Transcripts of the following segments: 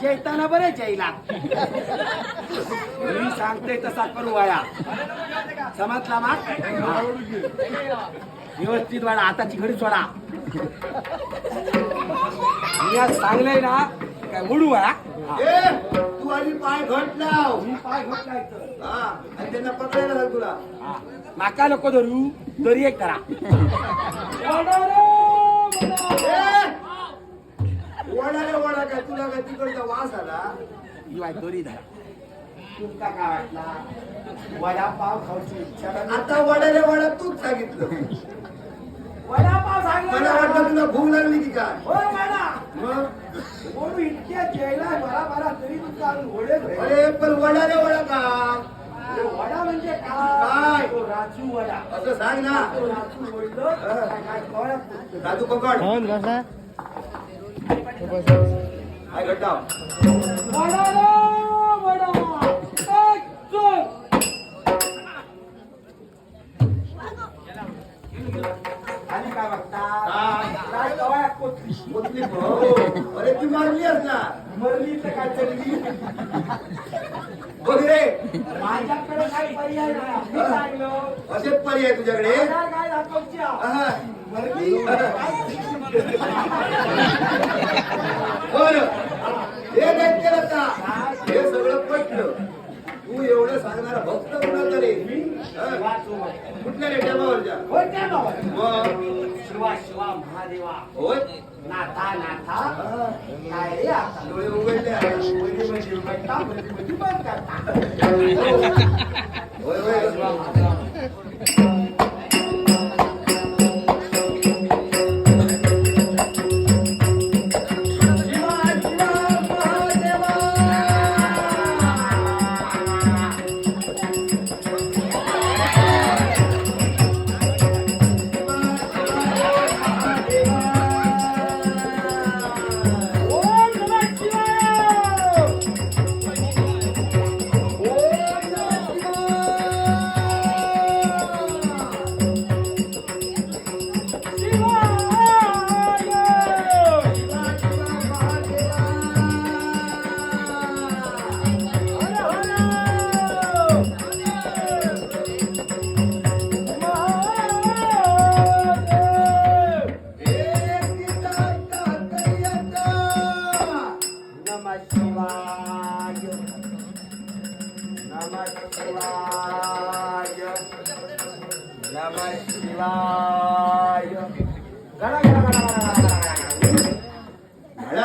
जेताना बरे जेला मी सांगते तसा करू वया समजला माग? व्यवस्थित वाडा हाताची घडी सोडा मी आज सांगलंय ना काय उडू वया तू आधी पाय घट लाव मी पाय. हा आणि त्यांना पकडायला लाग तुला. हा. माका नको धरू तरी एक करा वडा काय तुला काय तिकडचा वास आला? वाय दोरी धरा. तुमका काय वाटला? वडापाव खाऊची इच्छा. आता वडा रे वडा तूच सांगितलं. वडापाव मला ना. वाटलं तुला भूक लागली की काय? हो मॅडा मग? कोण इतक्या जेवला बरा बरा तरी तुमचा अजून घोडे. अरे पण वडा रे वडा का? अरे वडा म्हणजे काय? तो राजू वडा. असं सांग ना. तो राजू बोललो. काय काय कळत नाही. पकड. हाय. आणि काय बघता. अरे ती मारली ना मरली तर काय चढली बघ रे माझ्याकडे काही पर्याय नाही मी सांगलो असेच पर्याय तुझ्याकडे काय. मरली काय बर हे काय केलं का हे सगळं पटलं तू एवढं सांगणारा भक्त कुणाचा रे हा? वाचू कुठल्या रे टेबावरच्या होय बाबा. मग शिवा शिवा महादेवा होय नाथा नाथा हा. काय रे आता डोळे उघडले आता. मध्ये मध्ये उघडता, मध्ये मध्ये बंद करता. शिवाय शिवाय घडा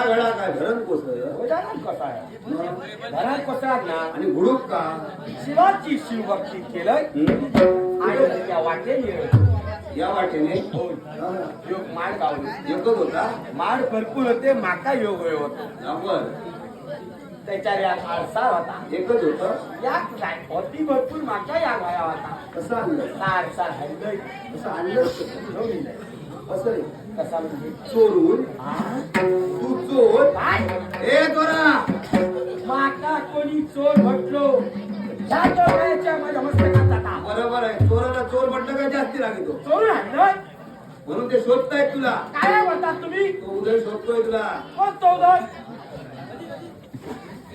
घडा काय धरण ना आणि गुडूप का शिवाची शिवभक्ती केलंय हम्म? आणि त्या वाटेने या वाटेने योग माड गावली एकच होता माड भरपूर होते माका योग होय होता त्याच्या या आळसा होता. एकच होत? या काय होती भरपूर माका या गाया होता. कसं आणलं? सारसा हल्लोय कसं आणलं? असं कसा म्हणजे? चोरून. हा? तू चोर. काय? ए चोरा! माका कोणी चोर म्हटलो? ह्या चोराच्या माझ्या मस्तकात जाता बरोबर आहे. चोराला चोर म्हटलं का जास्ती लागतो चोर आणलं म्हणून ते शोधतायत तुला. काय म्हणतात तुम्ही? तो उदय शोधतोय तुला. कोण चौधर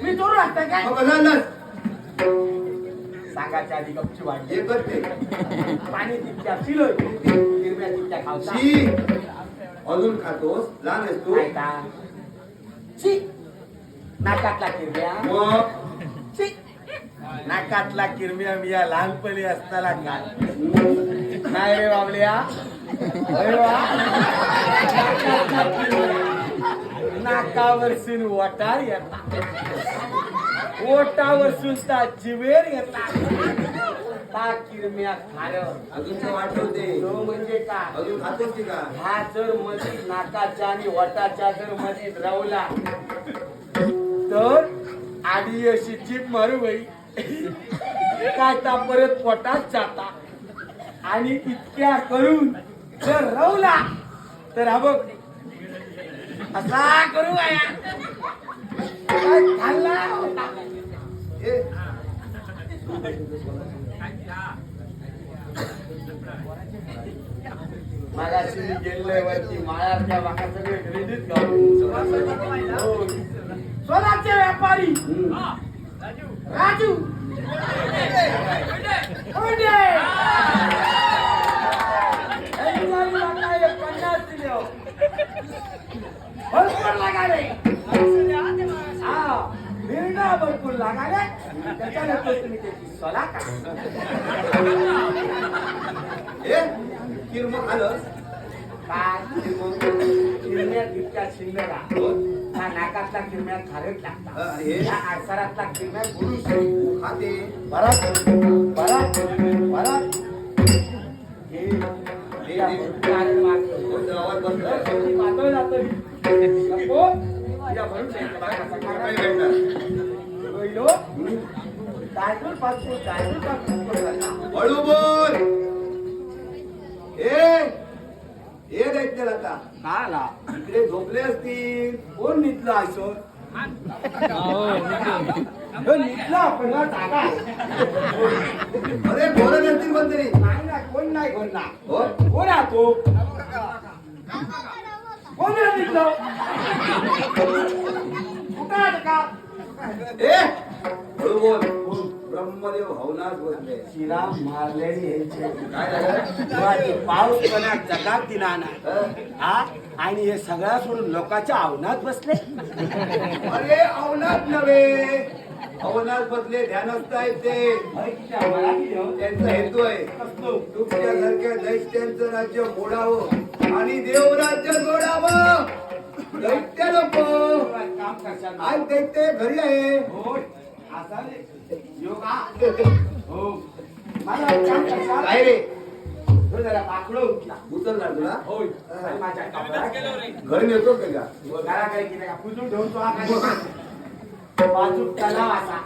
मी चोर आणताय काय? आणलंस? सांगायच्या आधी गपची वाढली एकच ते. पाणी तितक्या पिलोय हिरव्या तितक्या खावता शी. अजून खातोस? लहान आहेस तू. नाही का? शी. नाकातला किरम्या. मग? शी. नाकातला किरम्या मिया लहानपणी असताना काय नाही रे बाबल्या. अरे वा. नाकातला किरम्या. नाकावरसून वटार येतात ओटावरसून ता जिवेर येतात ता किरम्या अजून ते वाटवते तो म्हणजे काय? अजून खातोस की का? हा जर मध्ये नाकाच्या आणि वटाच्या जर मध्ये रवला तर आधी अशी जीप मारू बाई. काय ता परत पोटात जाता. आणि इतक्या करून जर रवला तर हा बघ असा करू खाल्ला होता ए, मागाशी मी गेलोय वरती माळाच्या बाका सगळे क्रेडिट स्वतःचे कोणी हम्म. राजू कोंडे. एक जाळी लागायले, पन्नास दिले हो. भरपूर लागाले हा, बिरडा भरपूर लागाले त्याच्यानंतर तुम्ही त्याची सला ए किरम आलं काय किरम्या बिबट्या नाकातला किरम्या खारट लागतात हे. या आडसारातला किरम्या गुरु खाते परत परत परत हे हे, पातळ जातं ही. हळू बोल. ए ए दैत्य लता. का आला? इकडे झोपले असतील. कोण निघला असो? निघला. आपण ना जागा. अरे बोलत असतील पण तरी नाही ना कोण नाही कोण ना हो? कोण आहे तो? कोण आहे निघलो कुठं आहे का? ए हळू बोल ब्रह्मदेव बसले श्रीराम काय झालं? ते पाऊस जगात दिला हं? आणि हे सगळं सोडून लोकांच्या आवनात बसले. अरे अवनाथ नव्हे. अवनाथ बसले ध्यानस्थ आहेत ते. हो. त्यांचा हेतू आहे? तुमच्यासारख्या दैत्यांचं राज्य मोडावं. आणि देवराज्य जोडावं दैत्य लोक काम करशाल ना? आज दैत्य घरी आहे होय. असा रे. योगा. हो. मला एक काम करशाल? काय रे तो जरा माकडं उठला. उचलणार तुला होय. आणि माझ्या कपड्यात घरी नेतो का का? घराकडे गेले का? पुसून ठेवून तो काय? बाजूक तलाव असा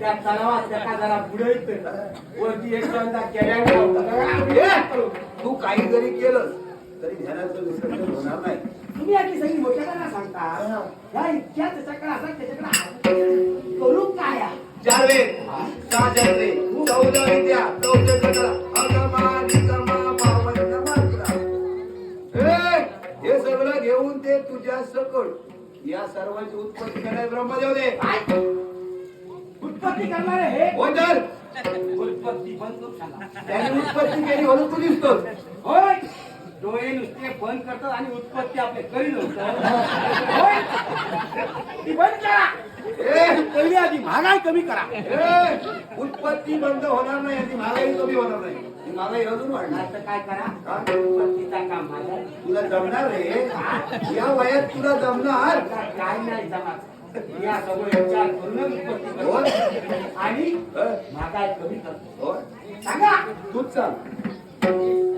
त्या तलावात जरा बुडत वरती एक तू काही जरी केलं तरी ध्यानाचं विसर्जन होणार नाही. तुम्ही आधी सगळी मोठ्याला सांगता. या इतक्या त्याच्याकडे असा त्याच्याकडे करू काय? चौदा विद्या चौदा अगमा निगमा पावन हे सगळं घेऊन ते तुझ्या सकट. या सर्वांची उत्पत्ती करणारे ब्रह्मदेव दे? उत्पत्ती करणारे हे? तर. उत्पत्ती बंद करू सांगा. त्याने उत्पत्ती केली म्हणून तू दिसतोस. होय. डोळे नुसते बंद करतात आणि उत्पत्ती आपले करीत होतं होय? ती बंद करा. पहिली आधी महागाई कमी करा. उत्पत्ती बंद होणार नाही याची महागाई कमी होणार नाही. महागाई अजून वाढणार. तर काय करा? उत्पत्तीचा काम माझा. तुला जमणार रे. या वयात तुला जमणार. काय नाही जमात. या सगळं विचार करूनच उत्पत्ती आणि? महागाई कमी करतो. सांगा. तूच सांग.